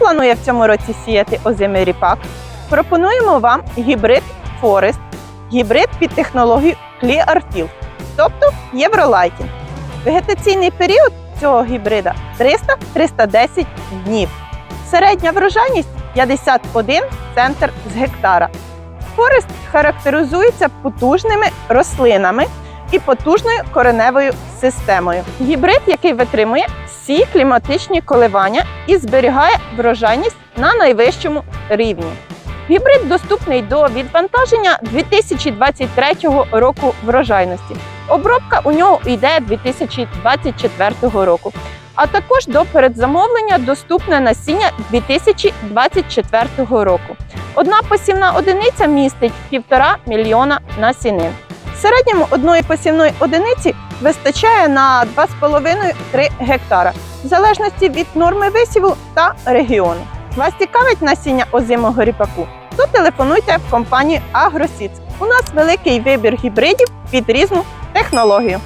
планує в цьому році сіяти озимий ріпак, пропонуємо вам гібрид Forest, гібрид під технологію Clearfield, тобто Євролайтінг. Вегетаційний період цього гібрида 300-310 днів. Середня врожайність 51 центр з гектара. Форест характеризується потужними рослинами і потужною кореневою системою. Гібрид, який витримує всі кліматичні коливання і зберігає врожайність на найвищому рівні. Гібрид доступний до відвантаження 2023 року врожайності. Обробка у нього йде 2024 року. А також до передзамовлення доступне насіння 2024 року. Одна посівна одиниця містить 1,5 мільйона насінин. В середньому одної посівної одиниці вистачає на 2,5-3 гектара, в залежності від норми висіву та регіону. Вас цікавить насіння озимого ріпаку? То телефонуйте в компанію Агросіц. У нас великий вибір гібридів під різну технологію.